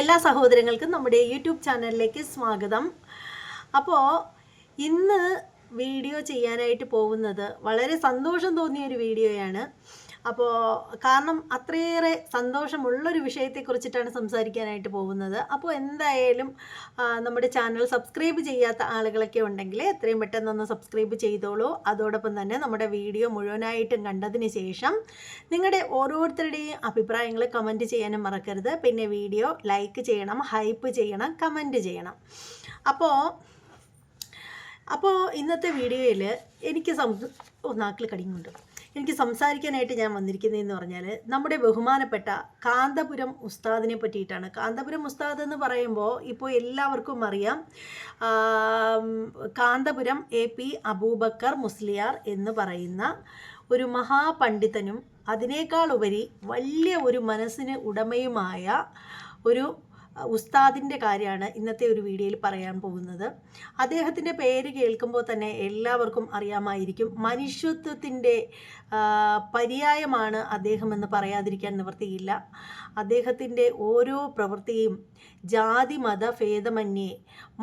എല്ലാ സഹോദരങ്ങൾക്കും നമ്മുടെ യൂട്യൂബ് ചാനലിലേക്ക് സ്വാഗതം. അപ്പോൾ ഇന്ന് വീഡിയോ ചെയ്യാനായിട്ട് പോകുന്നത് വളരെ സന്തോഷം തോന്നിയ ഒരു വീഡിയോയാണ്. അപ്പോൾ കാരണം അത്രയേറെ സന്തോഷമുള്ളൊരു വിഷയത്തെക്കുറിച്ചിട്ടാണ് സംസാരിക്കാനായിട്ട് പോകുന്നത്. അപ്പോൾ എന്തായാലും നമ്മുടെ ചാനൽ സബ്സ്ക്രൈബ് ചെയ്യാത്ത ആളുകളൊക്കെ ഉണ്ടെങ്കിൽ എത്രയും പെട്ടെന്ന് ഒന്ന് സബ്സ്ക്രൈബ് ചെയ്തോളൂ. അതോടൊപ്പം തന്നെ നമ്മുടെ വീഡിയോ മുഴുവനായിട്ടും കണ്ടതിന് ശേഷം നിങ്ങളുടെ ഓരോരുത്തരുടെയും അഭിപ്രായങ്ങൾ കമന്റ് ചെയ്യാനും മറക്കരുത്. പിന്നെ വീഡിയോ ലൈക്ക് ചെയ്യണം ഹൈപ്പ് ചെയ്യണം കമന്റ് ചെയ്യണം. അപ്പോൾ അപ്പോൾ ഇന്നത്തെ വീഡിയോയിൽ എനിക്ക് സംസ് ഓ നാക്കിൽ കടിയുന്നുണ്ട് എനിക്ക് സംസാരിക്കാനായിട്ട് ഞാൻ വന്നിരിക്കുന്നതെന്ന് പറഞ്ഞാൽ നമ്മുടെ ബഹുമാനപ്പെട്ട കാന്തപുരം ഉസ്താദിനെ പറ്റിയിട്ടാണ്. കാന്തപുരം ഉസ്താദ് എന്ന് പറയുമ്പോൾ ഇപ്പോൾ എല്ലാവർക്കും അറിയാം കാന്തപുരം എ പി അബൂബക്കർ മുസ്ലിയാർ എന്ന് പറയുന്ന ഒരു മഹാപണ്ഡിതനും അതിനേക്കാൾ ഉപരി വലിയ ഒരു മനസ്സിന് ഉടമയുമായ ഒരു ഉസ്താദിന്റെ കാര്യമാണ് ഇന്നത്തെ ഒരു വീഡിയോയിൽ പറയാൻ പോകുന്നത്. അദ്ദേഹത്തിന്റെ പേര് കേൾക്കുമ്പോൾ തന്നെ എല്ലാവർക്കും അറിയാമായിരിക്കും. മനുഷ്യത്വത്തിന്റെ പര്യായമാണ് അദ്ദേഹം എന്ന് പറയാതിരിക്കാൻ നിവർത്തിയില്ല അദ്ദേഹത്തിന്റെ ഓരോ പ്രവൃത്തിയും ജാതി മത ഭേദമന്യേ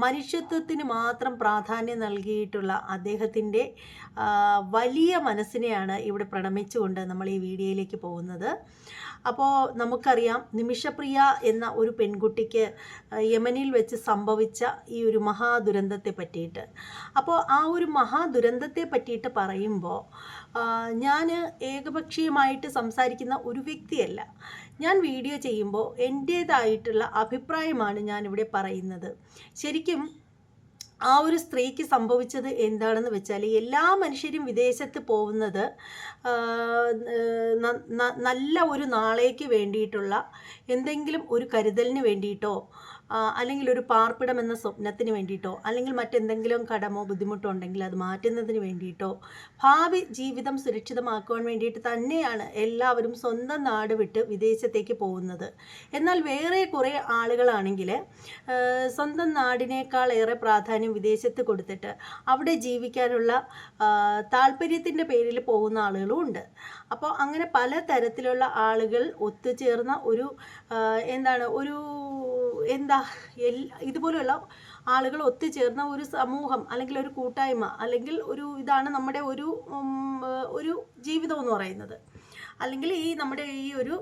മനുഷ്യത്വത്തിന് മാത്രം പ്രാധാന്യം നൽകിയിട്ടുള്ള അദ്ദേഹത്തിന്റെ വലിയ മനസ്സിനെയാണ് ഇവിടെ പ്രണമിച്ചുകൊണ്ട് നമ്മൾ ഈ വീഡിയോയിലേക്ക് പോകുന്നത്. അപ്പോൾ നമുക്കറിയാം നിമിഷപ്രിയ എന്ന ഒരു പെൺകുട്ടിക്ക് യമനിൽ വെച്ച് സംഭവിച്ച ഈ ഒരു മഹാദുരന്തത്തെ പറ്റിയിട്ട്. അപ്പോൾ ആ ഒരു മഹാദുരന്തത്തെ പറ്റിയിട്ട് പറയുമ്പോൾ ഞാൻ ഏകപക്ഷീയമായിട്ട് സംസാരിക്കുന്ന ഒരു വ്യക്തിയല്ല. ഞാൻ വീഡിയോ ചെയ്യുമ്പോൾ എന്റേതായിട്ടുള്ള അഭിപ്രായമാണ് ഞാനിവിടെ പറയുന്നത്. ശരിക്കും ആ ഒരു സ്ത്രീക്ക് സംഭവിച്ചത് എന്താണെന്ന് വെച്ചാൽ എല്ലാ മനുഷ്യരും വിദേശത്ത് പോകുന്നത് നല്ല ഒരു നാളേക്ക് വേണ്ടിയിട്ടുള്ള എന്തെങ്കിലും ഒരു കരുതലിന് വേണ്ടിയിട്ടോ അല്ലെങ്കിൽ ഒരു പാർപ്പിടം എന്ന സ്വപ്നത്തിന് വേണ്ടിയിട്ടോ അല്ലെങ്കിൽ മറ്റെന്തെങ്കിലും കടമോ ബുദ്ധിമുട്ടോ ഉണ്ടെങ്കിൽ അത് മാറ്റുന്നതിന് വേണ്ടിയിട്ടോ ഭാവി ജീവിതം സുരക്ഷിതമാക്കുവാൻ വേണ്ടിയിട്ട് തന്നെയാണ് എല്ലാവരും സ്വന്തം നാട് വിട്ട് വിദേശത്തേക്ക് പോകുന്നത്. എന്നാൽ വേറെ കുറേ ആളുകളാണെങ്കിൽ സ്വന്തം നാടിനേക്കാൾ ഏറെ പ്രാധാന്യം വിദേശത്ത് കൊടുത്തിട്ട് അവിടെ ജീവിക്കാനുള്ള താല്പര്യത്തിന്റെ പേരിൽ പോകുന്ന ആളുകളും ഉണ്ട്. അപ്പോൾ അങ്ങനെ പല തരത്തിലുള്ള ആളുകൾ ഒത്തുചേർന്ന ഒരു എന്താണ് ഒരു എന്താ ഇതുപോലെയുള്ള ആളുകൾ ഒത്തുചേർന്ന ഒരു സമൂഹം അല്ലെങ്കിൽ ഒരു കൂട്ടായ്മ അല്ലെങ്കിൽ ഒരു ഇതാണ് നമ്മുടെ ഒരു ഒരു ജീവിതം എന്ന് പറയുന്നത്. അല്ലെങ്കിൽ ഈ നമ്മുടെ ഈ ഒരു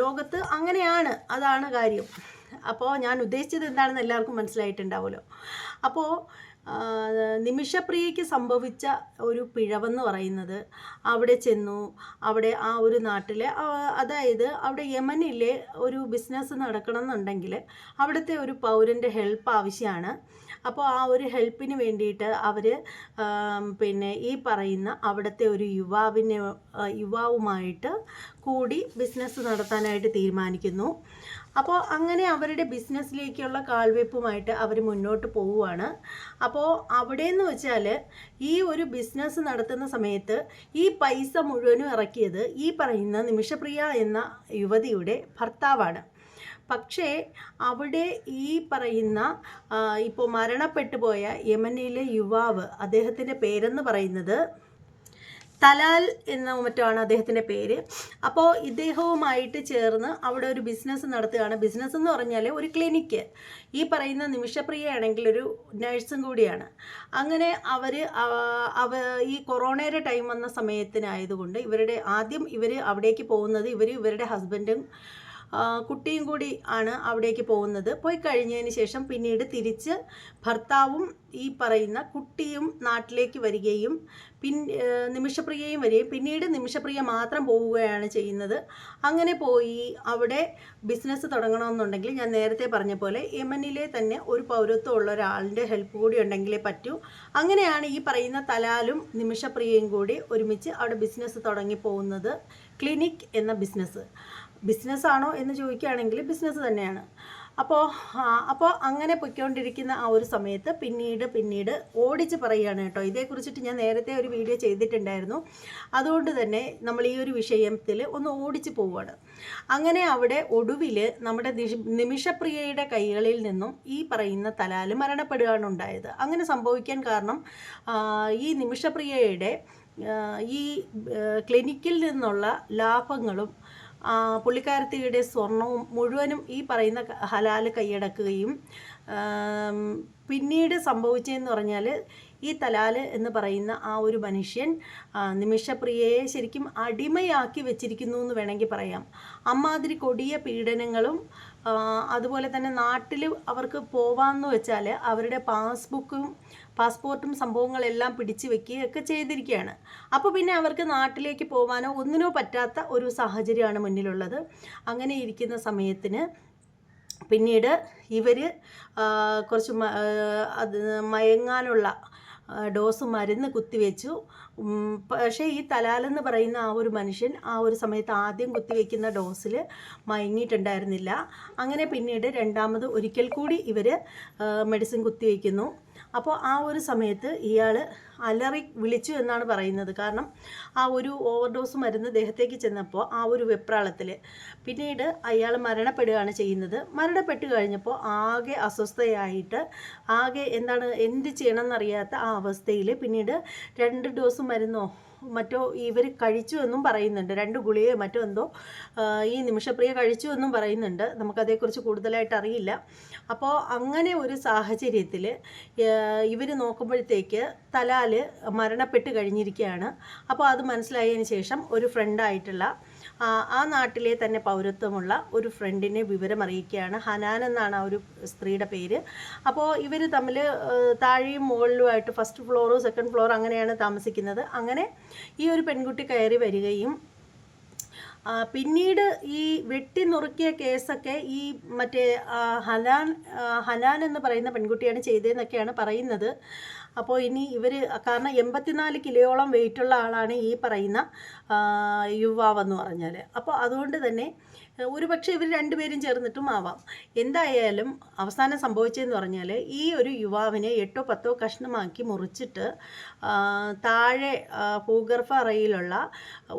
ലോകത്ത് അങ്ങനെയാണ് അതാണ് കാര്യം. അപ്പോൾ ഞാൻ ഉദ്ദേശിച്ചത് എന്താണെന്ന് എല്ലാവർക്കും മനസ്സിലായിട്ടുണ്ടാവുമല്ലോ. അപ്പോൾ നിമിഷപ്രിയയ്ക്ക് സംഭവിച്ച ഒരു പിഴവെന്ന് പറയുന്നത് അവിടെ ചെന്നു അവിടെ ആ ഒരു നാട്ടിലെ അതായത് അവിടെ യമനിലെ ഒരു ബിസിനസ് നടക്കണം എന്നുണ്ടെങ്കിൽ അവിടുത്തെ ഒരു പൗരന്റെ ഹെൽപ്പ് ആവശ്യമാണ്. അപ്പോൾ ആ ഒരു ഹെൽപ്പിന് വേണ്ടിയിട്ട് അവർ പിന്നെ ഈ പറയുന്ന അവിടുത്തെ ഒരു യുവാവിനെ യുവാവുമായിട്ട് കൂടി ബിസിനസ് നടത്താനായിട്ട് തീരുമാനിക്കുന്നു. അപ്പോൾ അങ്ങനെ അവരുടെ ബിസിനസ്സിലേക്കുള്ള കാൽവെപ്പുമായിട്ട് അവർ മുന്നോട്ട് പോവുകയാണ് അപ്പോൾ അവിടെ എന്ന് വെച്ചാൽ ഈ ഒരു ബിസിനസ് നടത്തുന്ന സമയത്ത് ഈ പൈസ മുഴുവനും ഇറക്കിയത് ഈ പറയുന്ന നിമിഷപ്രിയ എന്ന യുവതിയുടെ ഭർത്താവാണ്. പക്ഷേ അവിടെ ഈ പറയുന്ന ഇപ്പോൾ മരണപ്പെട്ടു പോയ യമനിലെ യുവാവ് അദ്ദേഹത്തിന്റെ പേരെന്ന് പറയുന്നത് തലാൽ എന്ന മറ്റാണ് അദ്ദേഹത്തിന്റെ പേര്. അപ്പോൾ ഇദ്ദേഹവുമായിട്ട് ചേർന്ന് അവിടെ ഒരു ബിസിനസ് നടത്തുകയാണ്. ബിസിനസ് എന്ന് പറഞ്ഞാൽ ഒരു ക്ലിനിക്ക്. ഈ പറയുന്ന നിമിഷപ്രിയ ആണെങ്കിൽ ഒരു നഴ്സും കൂടിയാണ്. അങ്ങനെ അവർ അവ ഈ കൊറോണയുടെ ടൈം വന്ന സമയത്തിനായതുകൊണ്ട് ഇവരുടെ ആദ്യം ഇവർ അവിടേക്ക് പോകുന്നത് ഇവർ ഇവരുടെ ഹസ്ബൻഡും കുട്ടിയും കൂടി ആണ് അവിടേക്ക് പോകുന്നത്. പോയി കഴിഞ്ഞതിന് ശേഷം പിന്നീട് തിരിച്ച് ഭർത്താവും ഈ പറയുന്ന കുട്ടിയും നാട്ടിലേക്ക് വരികയും പിൻ നിമിഷപ്രിയയും വരികയും പിന്നീട് നിമിഷപ്രിയ മാത്രം പോവുകയാണ് ചെയ്യുന്നത്. അങ്ങനെ പോയി അവിടെ ബിസിനസ് തുടങ്ങണമെന്നുണ്ടെങ്കിൽ ഞാൻ നേരത്തെ പറഞ്ഞ പോലെ യമനിലെ തന്നെ ഒരു പൗരത്വമുള്ള ഒരാളിന്റെ ഹെൽപ്പ് കൂടി ഉണ്ടെങ്കിലേ പറ്റൂ. അങ്ങനെയാണ് ഈ പറയുന്ന തലാലും നിമിഷപ്രിയയും കൂടി ഒരുമിച്ച് അവിടെ ബിസിനസ് തുടങ്ങി പോകുന്നത്. ക്ലിനിക് എന്ന ബിസിനസ് ബിസിനസ് ആണോ എന്ന് ചോദിക്കുകയാണെങ്കിൽ ബിസിനസ് തന്നെയാണ്. അപ്പോൾ അപ്പോൾ അങ്ങനെ പൊയ്ക്കൊണ്ടിരിക്കുന്ന ആ ഒരു സമയത്ത് പിന്നീട് പിന്നീട് ഓടിച്ച് പറയുകയാണ് കേട്ടോ. ഇതേക്കുറിച്ചിട്ട് ഞാൻ നേരത്തെ ഒരു വീഡിയോ ചെയ്തിട്ടുണ്ടായിരുന്നു. അതുകൊണ്ട് തന്നെ നമ്മൾ ഈ ഒരു വിഷയത്തിൽ ഒന്ന് ഓടിച്ച് പോവുകയാണ്. അങ്ങനെ അവിടെ ഒടുവിൽ നമ്മുടെ നിമിഷപ്രിയയുടെ കൈകളിൽ നിന്നും ഈ പറയുന്ന തലാൽ മരണപ്പെടുകയാണ് ഉണ്ടായത്. അങ്ങനെ സംഭവിക്കാൻ കാരണം ഈ നിമിഷപ്രിയയുടെ ഈ ക്ലിനിക്കിൽ നിന്നുള്ള ലാഭങ്ങളും പുള്ളിക്കാരത്തിയുടെ സ്വർണവും മുഴുവനും ഈ പറയുന്ന ഹലാൽ കൈയടക്കുകയും പിന്നീട് സംഭവിച്ചതെന്ന് പറഞ്ഞാൽ ഈ തലാൽ എന്ന് പറയുന്ന ആ ഒരു മനുഷ്യൻ നിമിഷപ്രിയയെ ശരിക്കും അടിമയാക്കി വെച്ചിരിക്കുന്നു എന്ന് വേണമെങ്കിൽ പറയാം. അമ്മാതിരി കൊടിയ പീഡനങ്ങളും അതുപോലെ തന്നെ നാട്ടിൽ അവർക്ക് പോവാമെന്ന് വെച്ചാൽ അവരുടെ പാസ്ബുക്കും പാസ്പോർട്ടും സംഭവങ്ങളെല്ലാം പിടിച്ചു വെക്കുകയൊക്കെ ചെയ്തിരിക്കുകയാണ്. അപ്പോൾ പിന്നെ അവർക്ക് നാട്ടിലേക്ക് പോകാനോ ഒന്നിനോ പറ്റാത്ത ഒരു സാഹചര്യമാണ് മുന്നിലുള്ളത്. അങ്ങനെ ഇരിക്കുന്ന സമയത്തിന് പിന്നീട് ഇവർ കുറച്ച് അത് മയങ്ങാനുള്ള ഡോസ് മരുന്ന് കുത്തിവെച്ചു. പക്ഷേ ഈ തലാലെന്ന് പറയുന്ന ആ ഒരു മനുഷ്യൻ ആ ഒരു സമയത്ത് ആദ്യം കുത്തിവെക്കുന്ന ഡോസിൽ മയങ്ങിയിട്ടുണ്ടായിരുന്നില്ല. അങ്ങനെ പിന്നീട് രണ്ടാമത് ഒരിക്കൽ കൂടി ഇവർ മെഡിസിൻ കുത്തിവെക്കുന്നു. അപ്പോൾ ആ ഒരു സമയത്ത് ഇയാൾ അലറി വിളിച്ചു എന്നാണ് പറയുന്നത്. കാരണം ആ ഒരു ഓവർഡോസ് മരുന്ന് ദേഹത്തേക്ക് ചെന്നപ്പോൾ ആ ഒരു വെപ്രാളത്തിൽ പിന്നീട് അയാൾ മരണപ്പെടുകയാണ് ചെയ്യുന്നത്. മരണപ്പെട്ട് കഴിഞ്ഞപ്പോൾ ആകെ അസ്വസ്ഥയായിട്ട് ആകെ എന്താണ് എന്ത് ചെയ്യണമെന്നറിയാത്ത ആ അവസ്ഥയിൽ പിന്നീട് രണ്ട് ഡോസ് മരുന്നോ മറ്റോ ഇവർ കഴിച്ചു എന്നും പറയുന്നുണ്ട്. രണ്ട് ഗുളികയോ മറ്റോ എന്തോ ഈ നിമിഷപ്രിയ കഴിച്ചു എന്നും പറയുന്നുണ്ട്. നമുക്കതേക്കുറിച്ച് കൂടുതലായിട്ട് അറിയില്ല. അപ്പോൾ അങ്ങനെ ഒരു സാഹചര്യത്തിൽ ഇവർ നോക്കുമ്പോഴത്തേക്ക് തലാൽ മരണപ്പെട്ട് കഴിഞ്ഞിരിക്കുകയാണ്. അപ്പോൾ അത് മനസ്സിലായതിന് ശേഷം ഒരു ഫ്രണ്ടായിട്ടുള്ള ആ, നാട്ടിലെ തന്നെ പൗരത്വമുള്ള ഒരു ഫ്രണ്ടിനെ വിവരം അറിയിക്കുകയാണ്. ഹനാൻ എന്നാണ് ആ ഒരു സ്ത്രീയുടെ പേര്. അപ്പോൾ ഇവർ തമ്മിൽ താഴെയും മുകളിലുമായിട്ട് ഫസ്റ്റ് ഫ്ലോറും സെക്കൻഡ് ഫ്ലോറും അങ്ങനെയാണ് താമസിക്കുന്നത്. അങ്ങനെ ഈ ഒരു പെൺകുട്ടി കയറി വരികയും പിന്നീട് ഈ വെട്ടി നുറുക്കിയ കേസൊക്കെ ഈ മറ്റേ ഹനാൻ ഹനാൻ എന്ന് പറയുന്ന പെൺകുട്ടിയാണ് ചെയ്തതെന്നൊക്കെയാണ് പറയുന്നത്. അപ്പോൾ ഇനി ഇവർ കാരണം എൺപത്തിനാല് കിലോയോളം വെയിറ്റുള്ള ആളാണ് ഈ പറയുന്ന യുവാവെന്ന് പറഞ്ഞാൽ അപ്പോൾ അതുകൊണ്ട് തന്നെ ഒരു പക്ഷേ ഇവർ രണ്ടുപേരും ചേർന്നിട്ടും ആവാം. എന്തായാലും അവസാനം സംഭവിച്ചതെന്ന് പറഞ്ഞാൽ ഈ ഒരു യുവാവിനെ എട്ടോ പത്തോ കഷ്ണമാക്കി മുറിച്ചിട്ട് താഴെ ഭൂഗർഭ അറയിലുള്ള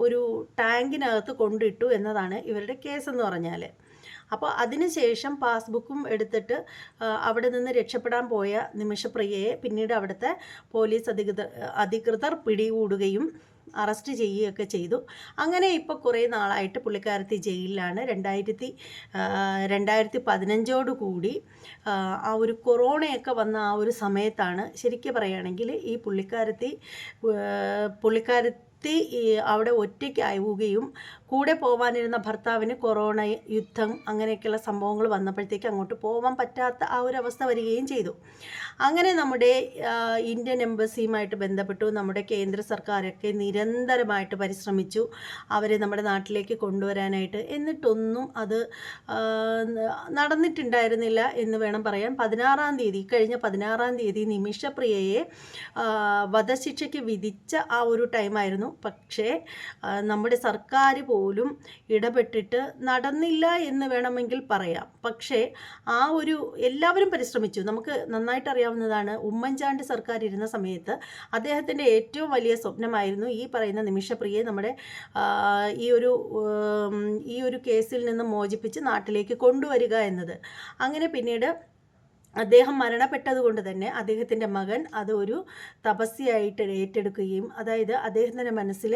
ഒരു ടാങ്കിനകത്ത് കൊണ്ടിട്ടു എന്നതാണ് ഇവരുടെ കേസ് എന്ന് പറഞ്ഞാൽ അപ്പോൾ അതിനുശേഷം പാസ്ബുക്കും എടുത്തിട്ട് അവിടെ നിന്ന് രക്ഷപ്പെടാൻ പോയ നിമിഷപ്രിയയെ പിന്നീട് അവിടുത്തെ പോലീസ് അധികൃതർ അധികൃതർ പിടികൂടുകയും അറസ്റ്റ് ചെയ്യുകയൊക്കെ ചെയ്തു. അങ്ങനെ ഇപ്പോൾ കുറേ നാളായിട്ട് പുള്ളിക്കാരത്തി ജയിലിലാണ്. രണ്ടായിരത്തി രണ്ടായിരത്തി പതിനഞ്ചോട് കൂടി ആ, ഒരു കൊറോണയൊക്കെ വന്ന ആ ഒരു സമയത്താണ് ശരിക്കും പറയുകയാണെങ്കിൽ ഈ പുള്ളിക്കാരത്തി പുള്ളിക്കാരത്തി ഈ അവിടെ ഒറ്റയ്ക്കാവുകയും കൂടെ പോവാനിരുന്ന ഭർത്താവിന് കൊറോണ യുദ്ധം അങ്ങനെയൊക്കെയുള്ള സംഭവങ്ങൾ വന്നപ്പോഴത്തേക്ക് അങ്ങോട്ട് പോകാൻ പറ്റാത്ത ആ ഒരു അവസ്ഥ വരികയും ചെയ്തു. അങ്ങനെ നമ്മുടെ ഇന്ത്യൻ എംബസിയുമായിട്ട് ബന്ധപ്പെട്ടു. നമ്മുടെ കേന്ദ്ര സർക്കാരൊക്കെ നിരന്തരമായിട്ട് പരിശ്രമിച്ചു അവരെ നമ്മുടെ നാട്ടിലേക്ക് കൊണ്ടുവരാനായിട്ട്. എന്നിട്ടൊന്നും അത് നടന്നിട്ടുണ്ടായിരുന്നില്ല എന്ന് വേണം പറയാൻ. പതിനാറാം തീയതി കഴിഞ്ഞ പതിനാറാം തീയതി നിമിഷപ്രിയയെ വധശിക്ഷയ്ക്ക് വിധിച്ച ആ ഒരു ടൈമായിരുന്നു. പക്ഷേ നമ്മുടെ സർക്കാർ പോലും ഇടപെട്ടിട്ട് നടന്നില്ല എന്ന് വേണമെങ്കിൽ പറയാം. പക്ഷേ ആ ഒരു എല്ലാവരും പരിശ്രമിച്ചു. നമുക്ക് നന്നായിട്ട് അറിയാവുന്നതാണ് ഉമ്മൻചാണ്ടി സർക്കാർ ഇരുന്ന സമയത്ത് അദ്ദേഹത്തിന്റെ ഏറ്റവും വലിയ സ്വപ്നമായിരുന്നു ഈ പറയുന്ന നിമിഷപ്രിയെ നമ്മുടെ ഈ ഒരു ഈ ഒരു കേസിൽ നിന്ന് മോചിപ്പിച്ച് നാട്ടിലേക്ക് കൊണ്ടുവരിക എന്നത്. അങ്ങനെ പിന്നീട് അദ്ദേഹം മരണപ്പെട്ടതുകൊണ്ട് തന്നെ അദ്ദേഹത്തിന്റെ മകൻ അത് ഒരു തപസ്യയായിട്ട് ഏറ്റെടുക്കുകയും അതായത് അദ്ദേഹത്തിന്റെ മനസ്സിൽ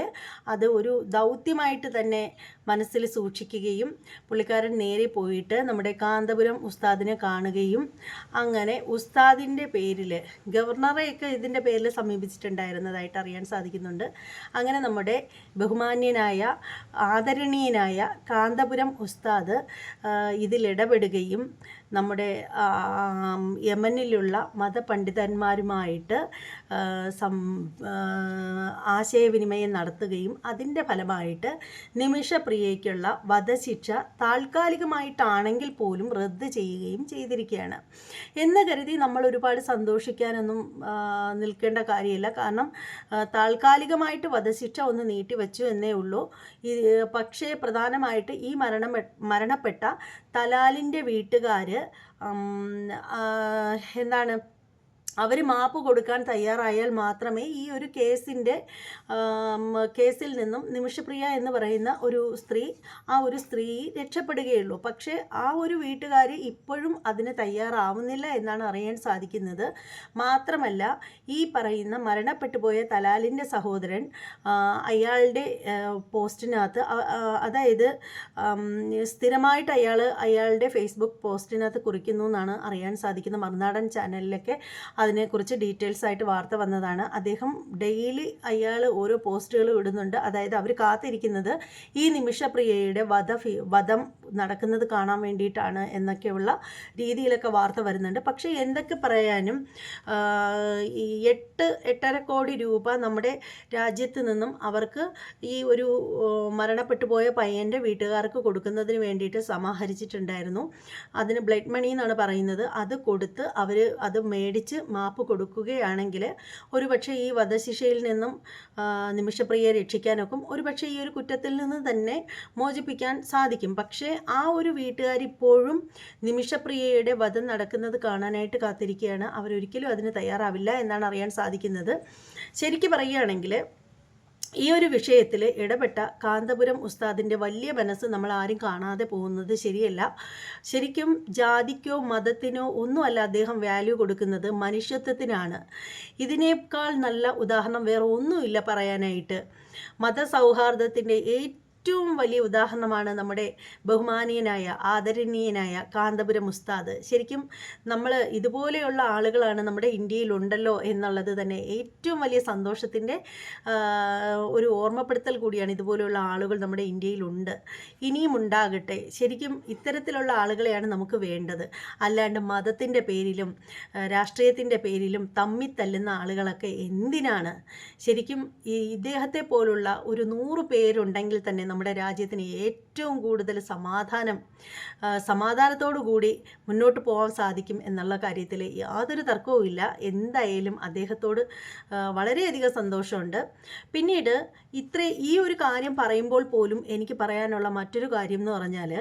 അത് ഒരു ദൗത്യമായിട്ട് തന്നെ മനസ്സിൽ സൂക്ഷിക്കുകയും പുള്ളിക്കാരൻ നേരെ പോയിട്ട് നമ്മുടെ കാന്തപുരം ഉസ്താദിനെ കാണുകയും അങ്ങനെ ഉസ്താദിന്റെ പേരിൽ ഗവർണറെയൊക്കെ ഇതിന്റെ പേരിൽ സമീപിച്ചിട്ടുണ്ടായിരുന്നതായിട്ട് അറിയാൻ സാധിക്കുന്നുണ്ട്. അങ്ങനെ നമ്മുടെ ബഹുമാന്യനായ ആദരണീയനായ കാന്തപുരം ഉസ്താദ് ഇതിലിടപെടുകയും നമ്മുടെ യമനിലുള്ള മതപണ്ഡിതന്മാരുമായിട്ട് സം ആശയവിനിമയം നടത്തുകയും അതിന്റെ ഫലമായിട്ട് നിമിഷപ്രിയയ്ക്കുള്ള വധശിക്ഷ താൽക്കാലികമായിട്ടാണെങ്കിൽ പോലും റദ്ദ് ചെയ്യുകയും ചെയ്തിരിക്കുകയാണ്. എന്ന് കരുതി നമ്മൾ ഒരുപാട് സന്തോഷിക്കാനൊന്നും നിൽക്കേണ്ട കാര്യമില്ല. കാരണം താൽക്കാലികമായിട്ട് വധശിക്ഷ ഒന്ന് നീട്ടിവെച്ചു എന്നേ ഉള്ളൂ. പക്ഷേ പ്രധാനമായിട്ട് ഈ മരണം മരണപ്പെട്ട തലാലിന്റെ വീട്ടുകാർ എന്താണ് അവർ മാപ്പ് കൊടുക്കാൻ തയ്യാറായാൽ മാത്രമേ ഈ ഒരു കേസിന്റെ കേസിൽ നിന്നും നിമിഷപ്രിയ എന്ന് പറയുന്ന ഒരു സ്ത്രീ ആ ഒരു സ്ത്രീ രക്ഷപ്പെടുകയുള്ളൂ. പക്ഷേ ആ ഒരു വീട്ടുകാർ ഇപ്പോഴും അതിന് തയ്യാറാവുന്നില്ല എന്നാണ് അറിയാൻ സാധിക്കുന്നത്. മാത്രമല്ല ഈ പറയുന്ന മരണപ്പെട്ടു പോയ തലാലിന്റെ സഹോദരൻ അയാളുടെ പോസ്റ്റിനകത്ത് അതായത് സ്ഥിരമായിട്ട് അയാൾ അയാളുടെ ഫേസ്ബുക്ക് പോസ്റ്റിനകത്ത് കുറിക്കുന്നു എന്നാണ് അറിയാൻ സാധിക്കുന്നത്. മറുനാടൻ ചാനലിലൊക്കെ അതിനെക്കുറിച്ച് ഡീറ്റെയിൽസ് ആയിട്ട് വാർത്ത വന്നതാണ്. അദ്ദേഹം ഡെയിലി അയാൾ ഓരോ പോസ്റ്റുകൾ ഇടുന്നുണ്ട്. അതായത് അവർ കാത്തിരിക്കുന്നത് ഈ നിമിഷപ്രിയയുടെ വധ വധം നടക്കുന്നത് കാണാൻ വേണ്ടിയിട്ടാണ് എന്നൊക്കെയുള്ള രീതിയിലൊക്കെ വാർത്ത വരുന്നുണ്ട്. പക്ഷേ എന്തൊക്കെ പറയാനും എട്ട് എട്ടര കോടി രൂപ നമ്മുടെ രാജ്യത്ത് നിന്നും അവർക്ക് ഈ ഒരു മരണപ്പെട്ടു പോയ പയ്യന്റെ വീട്ടുകാർക്ക് കൊടുക്കുന്നതിന് വേണ്ടിയിട്ട് സമാഹരിച്ചിട്ടുണ്ടായിരുന്നു. അതിന് ബ്ലഡ് മണി എന്നാണ് പറയുന്നത്. അത് കൊടുത്ത് അവർ അത് മേടിച്ച് മാപ്പ് കൊടുക്കുകയാണെങ്കിൽ ഒരുപക്ഷെ ഈ വധശിക്ഷയിൽ നിന്നും നിമിഷപ്രിയെ നിമിഷപ്രിയയെ രക്ഷിക്കാനൊക്കും ഒരുപക്ഷെ ഈ ഒരു കുറ്റത്തിൽ നിന്ന് തന്നെ മോചിപ്പിക്കാൻ സാധിക്കും. പക്ഷേ ആ ഒരു വീട്ടുകാർ ഇപ്പോഴും നിമിഷപ്രിയയുടെ വധം നടക്കുന്നത് കാണാനായിട്ട് കാത്തിരിക്കുകയാണ്. അവരൊരിക്കലും അതിന് തയ്യാറാവില്ല എന്നാണ് അറിയാൻ സാധിക്കുന്നത്. ശരിക്കും പറയുകയാണെങ്കിൽ ഈ ഒരു വിഷയത്തിൽ ഇടപെട്ട കാന്തപുരം ഉസ്താദിന്റെ വലിയ മനസ്സ് നമ്മൾ ആരും കാണാതെ പോകുന്നത് ശരിയല്ല. ശരിക്കും ജാതിക്കോ മതത്തിനോ ഒന്നുമല്ല അദ്ദേഹം വാല്യൂ കൊടുക്കുന്നത് മനുഷ്യത്വത്തിനാണ്. ഇതിനേക്കാൾ നല്ല ഉദാഹരണം വേറെ ഒന്നുമില്ല പറയാനായിട്ട്. മതസൗഹാർദ്ദത്തിന്റെ ഏറ്റവും വലിയ ഉദാഹരണമാണ് നമ്മുടെ ബഹുമാനീയനായ ആദരണീയനായ കാന്തപുരം ഉസ്താദ്. ശരിക്കും നമ്മൾ ഇതുപോലെയുള്ള ആളുകളാണ് നമ്മുടെ ഇന്ത്യയിലുണ്ടല്ലോ എന്നുള്ളത് തന്നെ ഏറ്റവും വലിയ സന്തോഷത്തിന്റെ ഒരു ഓർമ്മപ്പെടുത്തൽ കൂടിയാണ് ഇതുപോലെയുള്ള ആളുകൾ നമ്മുടെ ഇന്ത്യയിലുണ്ട്. ഇനിയും ഉണ്ടാകട്ടെ. ശരിക്കും ഇത്തരത്തിലുള്ള ആളുകളെയാണ് നമുക്ക് വേണ്ടത്. അല്ലാണ്ട് മതത്തിന്റെ പേരിലും രാഷ്ട്രീയത്തിന്റെ പേരിലും തമ്മിത്തല്ലുന്ന ആളുകളൊക്കെ എന്തിനാണ്? ശരിക്കും ഈ ഇദ്ദേഹത്തെ പോലുള്ള ഒരു നൂറ് പേരുണ്ടെങ്കിൽ തന്നെ നമ്മുടെ രാജ്യത്തിന് ഏറ്റവും കൂടുതൽ സമാധാനം സമാധാനത്തോടു കൂടി മുന്നോട്ട് പോകാൻ സാധിക്കും എന്നുള്ള കാര്യത്തിൽ യാതൊരു തർക്കവുമില്ല എന്തായാലും അദ്ദേഹത്തോട് വളരെയധികം സന്തോഷമുണ്ട്. പിന്നീട് ഇത്ര ഈ ഒരു കാര്യം പറയുമ്പോൾ പോലും എനിക്ക് പറയാനുള്ള മറ്റൊരു കാര്യം എന്ന് പറഞ്ഞാൽ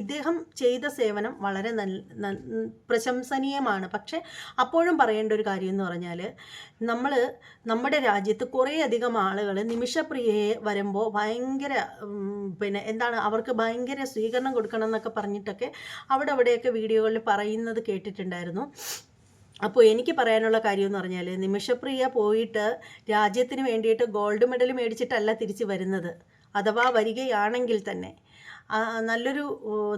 ഇദ്ദേഹം ചെയ്ത സേവനം വളരെ നല്ല പ്രശംസനീയമാണ്. പക്ഷെ അപ്പോഴും പറയേണ്ട ഒരു കാര്യം എന്ന് പറഞ്ഞാൽ നമ്മൾ നമ്മുടെ രാജ്യത്ത് കുറേയധികം ആളുകൾ നിമിഷപ്രിയയെ വരുമ്പോൾ ഭയങ്കര പിന്നെ എന്താണ് അവർക്ക് ഭയങ്കര സ്വീകരണം കൊടുക്കണം എന്നൊക്കെ പറഞ്ഞിട്ടൊക്കെ അവിടെ അവിടെയൊക്കെ വീഡിയോകളിൽ പറയുന്നത് കേട്ടിട്ടുണ്ടായിരുന്നു. അപ്പോൾ എനിക്ക് പറയാനുള്ള കാര്യം എന്ന് പറഞ്ഞാൽ നിമിഷപ്രിയ പോയിട്ട് രാജ്യത്തിന് വേണ്ടിയിട്ട് ഗോൾഡ് മെഡൽ മേടിച്ചിട്ടല്ല തിരിച്ച് വരുന്നത്. അഥവാ വരികയാണെങ്കിൽ തന്നെ. നല്ലൊരു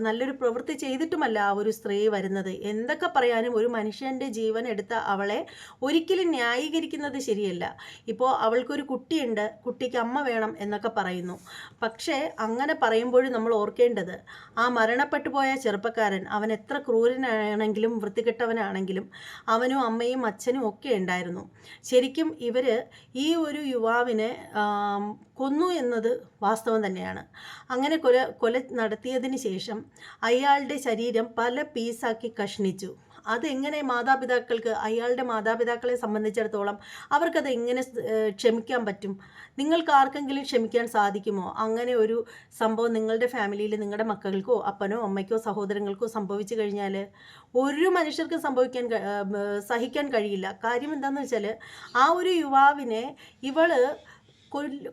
നല്ലൊരു പ്രവൃത്തി ചെയ്തിട്ടുമല്ല ആ ഒരു സ്ത്രീ വരുന്നത്. എന്തൊക്കെ പറയാനും ഒരു മനുഷ്യന്റെ ജീവൻ എടുത്ത അവളെ ഒരിക്കലും ന്യായീകരിക്കുന്നത് ശരിയല്ല. ഇപ്പോൾ അവൾക്കൊരു കുട്ടിയുണ്ട് കുട്ടിക്ക് അമ്മ വേണം എന്നൊക്കെ പറയുന്നു. പക്ഷേ അങ്ങനെ പറയുമ്പോഴും നമ്മൾ ഓർക്കേണ്ടത് ആ മരണപ്പെട്ടു പോയ ചെറുപ്പക്കാരൻ അവൻ എത്ര ക്രൂരനാണെങ്കിലും വൃത്തികെട്ടവനാണെങ്കിലും അവനും അമ്മയും അച്ഛനും ഒക്കെ ഉണ്ടായിരുന്നു. ശരിക്കും ഇവർ ഈ ഒരു യുവാവിനെ കൊന്നു എന്നത് വാസ്തവം തന്നെയാണ്. അങ്ങനെ കൊല കൊല നടത്തിയതിന് ശേഷം അയാളുടെ ശരീരം പല പീസാക്കി കഷ്ണിച്ചു. അതെങ്ങനെ മാതാപിതാക്കൾക്ക് അയാളുടെ മാതാപിതാക്കളെ സംബന്ധിച്ചിടത്തോളം അവർക്കത് എങ്ങനെ ക്ഷമിക്കാൻ പറ്റും? നിങ്ങൾക്ക് ആർക്കെങ്കിലും ക്ഷമിക്കാൻ സാധിക്കുമോ? അങ്ങനെ ഒരു സംഭവം നിങ്ങളുടെ ഫാമിലിയിൽ നിങ്ങളുടെ മക്കൾക്കോ അപ്പനോ അമ്മയ്ക്കോ സഹോദരങ്ങൾക്കോ സംഭവിച്ചു കഴിഞ്ഞാൽ ഒരു മനുഷ്യർക്കും സംഭവിക്കാൻ സഹിക്കാൻ കഴിയില്ല. കാര്യം എന്താണെന്ന് വെച്ചാൽ ആ ഒരു യുവാവിനെ കൊല്ല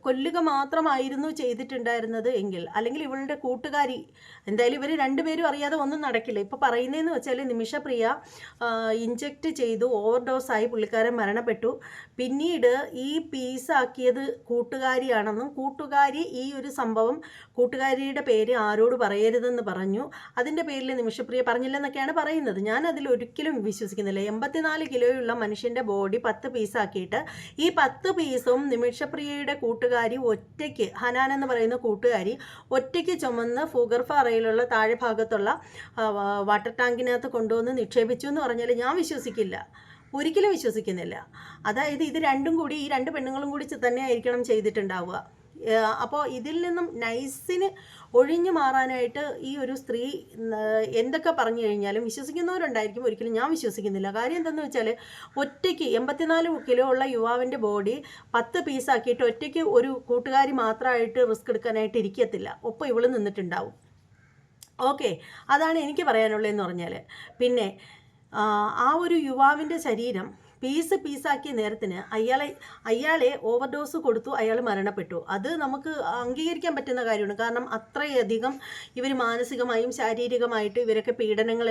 കൊല്ലുക മാത്രമായിരുന്നു ചെയ്തിട്ടുണ്ടായിരുന്നത് എങ്കിൽ അല്ലെങ്കിൽ ഇവളുടെ കൂട്ടുകാരി എന്തായാലും ഇവർ രണ്ടുപേരും അറിയാതെ ഒന്നും നടക്കില്ല. ഇപ്പോൾ പറയുന്നതെന്ന് വെച്ചാൽ നിമിഷപ്രിയ ഇഞ്ചക്ട് ചെയ്തു ഓവർഡോസ് ആയി പുള്ളിക്കാരൻ മരണപ്പെട്ടു. പിന്നീട് ഈ പീസാക്കിയത് കൂട്ടുകാരിയാണെന്നും കൂട്ടുകാരി ഈ ഒരു സംഭവം കൂട്ടുകാരിയുടെ പേര് ആരോട് പറയരുതെന്ന് പറഞ്ഞു. അതിന്റെ പേരിൽ നിമിഷപ്രിയ പറഞ്ഞില്ലെന്നൊക്കെയാണ് പറയുന്നത്. ഞാൻ അതിൽ ഒരിക്കലും വിശ്വസിക്കുന്നില്ല. എൺപത്തിനാല് കിലോയുള്ള മനുഷ്യന്റെ ബോഡി പത്ത് പീസാക്കിയിട്ട് ഈ പത്ത് പീസും നിമിഷപ്രിയയുടെ കൂട്ടുകാരി ഒറ്റയ്ക്ക് ഹനാൻ എന്ന് പറയുന്ന കൂട്ടുകാരി ഒറ്റയ്ക്ക് ചുമന്ന് ഫുഗർഫ അറയിലുള്ള താഴെ ഭാഗത്തുള്ള വാട്ടർ ടാങ്കിനകത്ത് കൊണ്ടുവന്ന് നിക്ഷേപിച്ചു എന്ന് പറഞ്ഞാൽ ഞാൻ വിശ്വസിക്കില്ല. ഒരിക്കലും വിശ്വസിക്കുന്നില്ല. അതായത് ഇത് രണ്ടും കൂടി ഈ രണ്ട് പെണ്ണുങ്ങളും കൂടി തന്നെയായിരിക്കണം ചെയ്തിട്ടുണ്ടാവുക. അപ്പോൾ ഇതിൽ നിന്നും നൈസിന് ഒഴിഞ്ഞു മാറാനായിട്ട് ഈ ഒരു സ്ത്രീ എന്തൊക്കെ പറഞ്ഞു കഴിഞ്ഞാലും വിശ്വസിക്കുന്നവരുണ്ടായിരിക്കും. ഒരിക്കലും ഞാൻ വിശ്വസിക്കുന്നില്ല. കാര്യം എന്തെന്ന് വെച്ചാൽ ഒറ്റയ്ക്ക് എൺപത്തിനാല് കിലോ ഉള്ള യുവാവിന്റെ ബോഡി പത്ത് പീസാക്കിയിട്ട് ഒറ്റയ്ക്ക് ഒരു കൂട്ടുകാരി മാത്രമായിട്ട് റിസ്ക് എടുക്കാനായിട്ട് ഇരിക്കത്തില്ല. ഒപ്പം ഇവൾ നിന്നിട്ടുണ്ടാവും. ഓക്കെ. അതാണ് എനിക്ക് പറയാനുള്ളതെന്ന് പറഞ്ഞാൽ പിന്നെ ആ ഒരു യുവാവിന്റെ ശരീരം പീസ് പീസാക്കിയ നേരത്തിന് അയാളെ അയാളെ ഓവർഡോസ് കൊടുത്തു അയാൾ മരണപ്പെട്ടു. അത് നമുക്ക് അംഗീകരിക്കാൻ പറ്റുന്ന കാര്യമാണ്. കാരണം അത്രയധികം ഇവർ മാനസികമായും ശാരീരികമായിട്ട് ഇവരൊക്കെ പീഡനങ്ങൾ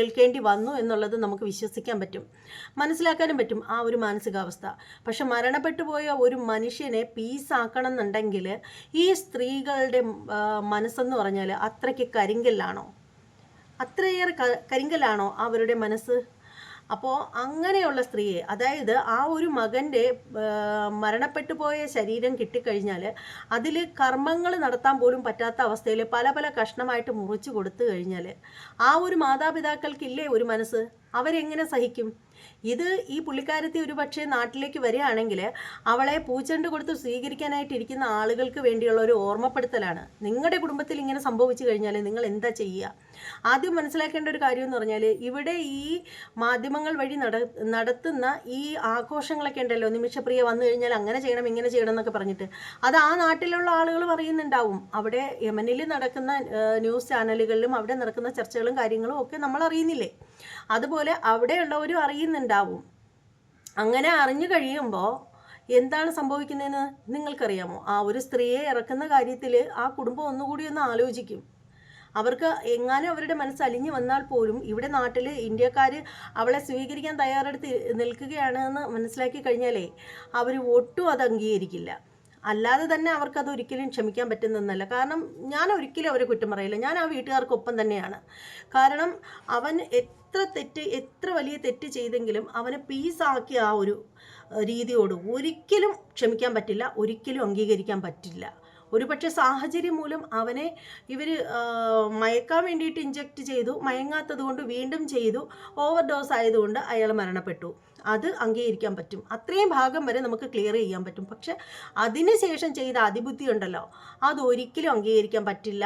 ഏൽക്കേണ്ടി വന്നു എന്നുള്ളത് നമുക്ക് വിശ്വസിക്കാൻ പറ്റും. മനസ്സിലാക്കാനും പറ്റും ആ ഒരു മാനസികാവസ്ഥ. പക്ഷെ മരണപ്പെട്ടു പോയ ഒരു മനുഷ്യനെ പീസാക്കണം എന്നുണ്ടെങ്കിൽ ഈ സ്ത്രീകളുടെ മനസ്സെന്ന് പറഞ്ഞാൽ അത്രയ്ക്ക് കരിങ്കല്ലാണോ? അത്രയേറെ കരിങ്കല്ലാണോ അവരുടെ മനസ്സ്? അപ്പോൾ അങ്ങനെയുള്ള സ്ത്രീയെ അതായത് ആ ഒരു മകന്റെ മരണപ്പെട്ടു പോയ ശരീരം കിട്ടിക്കഴിഞ്ഞാൽ അതിൽ കർമ്മങ്ങൾ നടത്താൻ പോലും പറ്റാത്ത അവസ്ഥയിൽ പല പല കഷ്ണമായിട്ട് മുറിച്ചു കൊടുത്തു കഴിഞ്ഞാൽ ആ ഒരു മാതാപിതാക്കൾക്കില്ലേ ഒരു മനസ്സ്? അവരെങ്ങനെ സഹിക്കും? ഇത് ഈ പുള്ളിക്കാരത്തി ഒരു പക്ഷേ നാട്ടിലേക്ക് വരികയാണെങ്കിൽ അവളെ പൂച്ചെണ്ട് കൊടുത്ത് സ്വീകരിക്കാനായിട്ടിരിക്കുന്ന ആളുകൾക്ക് വേണ്ടിയുള്ള ഒരു ഓർമ്മപ്പെടുത്തലാണ്. നിങ്ങളുടെ കുടുംബത്തിൽ ഇങ്ങനെ സംഭവിച്ചു കഴിഞ്ഞാൽ നിങ്ങൾ എന്താ ചെയ്യുക ആദ്യം മനസ്സിലാക്കേണ്ട ഒരു കാര്യം എന്ന് പറഞ്ഞാൽ ഇവിടെ ഈ മാധ്യമങ്ങൾ വഴി നടത്തുന്ന ഈ ആഘോഷങ്ങളൊക്കെ ഉണ്ടല്ലോ. നിമിഷപ്രിയ വന്നു കഴിഞ്ഞാൽ അങ്ങനെ ചെയ്യണം ഇങ്ങനെ ചെയ്യണം എന്നൊക്കെ പറഞ്ഞിട്ട്. അത് ആ നാട്ടിലുള്ള ആളുകൾ പറയുന്നുണ്ടാവും. അവിടെ യമനിൽ നടക്കുന്ന ന്യൂസ് ചാനലുകളിലും അവിടെ നടക്കുന്ന ചർച്ചകളും കാര്യങ്ങളും ഒക്കെ നമ്മൾ അറിയുന്നില്ലേ അതുപോലെ അവിടെയുള്ളവരും അറിയുന്നുണ്ടാവും. അങ്ങനെ അറിഞ്ഞു കഴിയുമ്പോൾ എന്താണ് സംഭവിക്കുന്നതെന്ന് നിങ്ങൾക്കറിയാമോ? ആ ഒരു സ്ത്രീയെ ഇറക്കുന്ന കാര്യത്തിൽ ആ കുടുംബം ഒന്നുകൂടി ഒന്ന് ആലോചിക്കും. അവർക്ക് എങ്ങാനും അവരുടെ മനസ്സ് അലിഞ്ഞു വന്നാൽ പോലും ഇവിടെ നാട്ടിൽ ഇന്ത്യക്കാർ അവളെ സ്വീകരിക്കാൻ തയ്യാറെടുത്ത് നിൽക്കുകയാണെന്ന് മനസ്സിലാക്കി കഴിഞ്ഞാലേ അവർ ഒട്ടും അത് അംഗീകരിക്കില്ല. അല്ലാതെ തന്നെ അവർക്കത് ഒരിക്കലും ക്ഷമിക്കാൻ പറ്റുന്നതല്ല കാരണം ഞാൻ ഒരിക്കലും അവരെ കുറ്റം പറയില്ല. ഞാൻ ആ വീട്ടുകാർക്കൊപ്പം തന്നെയാണ്. കാരണം അവൻ എത്ര തെറ്റ് എത്ര വലിയ തെറ്റ് ചെയ്തെങ്കിലും അവനെ പീസാക്കിയ ആ ഒരു രീതിയോട് ഒരിക്കലും ക്ഷമിക്കാൻ പറ്റില്ല ഒരിക്കലും അംഗീകരിക്കാൻ പറ്റില്ല. ഒരുപക്ഷെ സാഹചര്യം മൂലം അവനെ ഇവർ മയക്കാൻ വേണ്ടിയിട്ട് ഇഞ്ചെക്ട് ചെയ്തു മയങ്ങാത്തത് കൊണ്ട് വീണ്ടും ചെയ്തു ഓവർ ഡോസ് ആയതുകൊണ്ട് അയാൾ മരണപ്പെട്ടു. അത് അംഗീകരിക്കാൻ പറ്റും. അത്രയും ഭാഗം വരെ നമുക്ക് ക്ലിയർ ചെയ്യാൻ പറ്റും. പക്ഷെ അതിനുശേഷം ചെയ്ത അതിബുദ്ധി ഉണ്ടല്ലോ. അത് ഒരിക്കലും അംഗീകരിക്കാൻ പറ്റില്ല.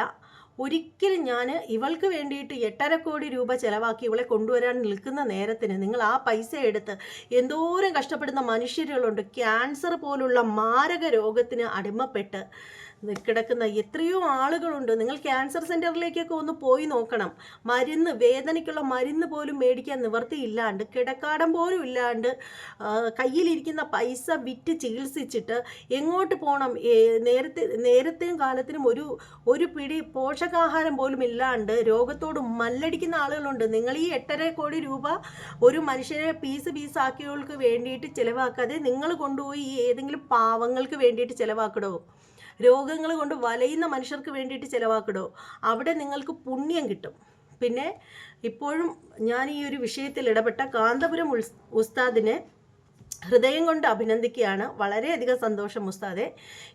ഒരിക്കലും ഞാൻ ഇവൾക്ക് വേണ്ടിയിട്ട് എട്ടര കോടി രൂപ ചിലവാക്കി ഇവളെ കൊണ്ടുവരാൻ നിൽക്കുന്ന നേരത്തിന് നിങ്ങൾ ആ പൈസ എടുത്ത് എന്തോരം കഷ്ടപ്പെടുന്ന മനുഷ്യരുകളുണ്ട്. ക്യാൻസർ പോലുള്ള മാരക രോഗത്തിന് അടിമപ്പെട്ട് കിടക്കുന്ന എത്രയോ ആളുകളുണ്ട്. നിങ്ങൾ ക്യാൻസർ സെന്ററിലേക്കൊക്കെ ഒന്ന് പോയി നോക്കണം. മരുന്ന് വേദനയ്ക്കുള്ള മരുന്ന് പോലും മേടിക്കാൻ നിവർത്തിയില്ലാണ്ട് കിടക്കാടം പോലും ഇല്ലാണ്ട് കയ്യിലിരിക്കുന്ന പൈസ വിറ്റ് ചികിത്സിച്ചിട്ട് എങ്ങോട്ട് പോകണം നേരത്തെ നേരത്തെയും കാലത്തിനും ഒരു ഒരു പിടി പോഷകാഹാരം പോലും ഇല്ലാണ്ട് രോഗത്തോട് മല്ലടിക്കുന്ന ആളുകളുണ്ട്. നിങ്ങൾ ഈ എട്ടര കോടി രൂപ ഒരു മനുഷ്യരെ പീസ് പീസ് ആക്കിയവർക്ക് വേണ്ടിയിട്ട് ചിലവാക്കാതെ നിങ്ങൾ കൊണ്ടുപോയി ഏതെങ്കിലും പാവങ്ങൾക്ക് വേണ്ടിയിട്ട് ചിലവാക്കടോ രോഗങ്ങൾ കൊണ്ട് വലയുന്ന മനുഷ്യർക്ക് വേണ്ടിയിട്ട് ചിലവാക്കടോ. അവിടെ നിങ്ങൾക്ക് പുണ്യം കിട്ടും. പിന്നെ ഇപ്പോഴും ഞാൻ ഈ ഒരു വിഷയത്തിൽ ഇടപെട്ട കാന്തപുരം ഉസ്താദിനെ ഹൃദയം കൊണ്ട് അഭിനന്ദിക്കുകയാണ്. വളരെയധികം സന്തോഷം ഉസ്താദെ.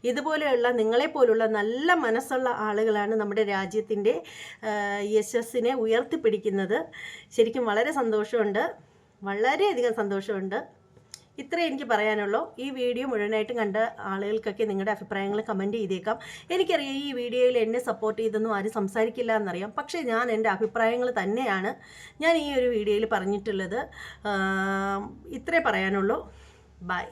ഇതുപോലെയുള്ള നിങ്ങളെപ്പോലുള്ള നല്ല മനസ്സുള്ള ആളുകളാണ് നമ്മുടെ രാജ്യത്തിന്റെ യശസ്സിനെ ഉയർത്തിപ്പിടിക്കുന്നത്. ശരിക്കും വളരെ സന്തോഷമുണ്ട്. വളരെയധികം സന്തോഷമുണ്ട്. ഇത്രേ എനിക്ക് പറയാനുള്ളൂ. ഈ വീഡിയോ മുഴുവനായിട്ടും കണ്ട ആളുകൾക്കൊക്കെ നിങ്ങളുടെ അഭിപ്രായങ്ങൾ കമന്റ് ചെയ്തേക്കാം. എനിക്കറിയാം ഈ വീഡിയോയിൽ എന്നെ സപ്പോർട്ട് ചെയ്തൊന്നും ആരും സംസാരിക്കില്ല എന്നറിയാം. പക്ഷേ ഞാൻ എന്റെ അഭിപ്രായങ്ങൾ തന്നെയാണ് ഞാൻ ഈ ഒരു വീഡിയോയിൽ പറഞ്ഞിട്ടുള്ളത്. ഇത്രേ പറയാനുള്ളൂ. ബൈ